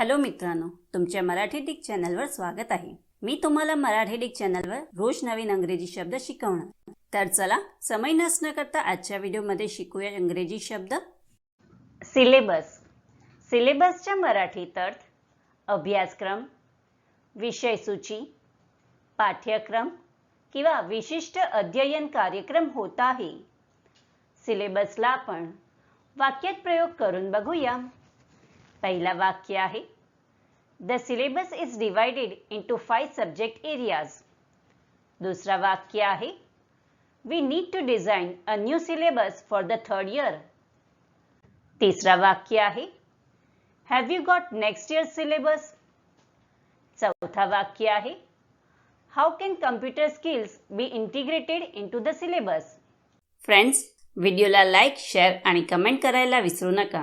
Hello मित्रांनो तुमच्या Marathi Dick चॅनलवर स्वागत आहे. मी तुम्हाला मराठी डिक चॅनलवर रोज नवीन अंग्रेजी शब्द शिकवणार. तर चला समय नसणं करता आजच्या व्हिडिओमध्ये शिकूया इंग्रजी शब्द. सिलेबस. सिलेबसच्या मराठीत अर्थ अभ्यासक्रम विषयसूची पाठ्यक्रम किंवा विशिष्ट अध्ययन कार्यक्रम होत आहे. सिलेबसला आपण वाक्यात प्रयोग करून बघूया. पहिला वाक्य आहे. The syllabus is divided into five subject areas दुसरा वाक्य आहे. We need to design a new syllabus for the third year तिसरा वाक्य आहे. Have you got next year syllabus चौथा वाक्य आहे. How can computer skills be integrated into the syllabus friends व्हिडिओला लाईक शेअर आणि कमेंट करायला विसरू नका.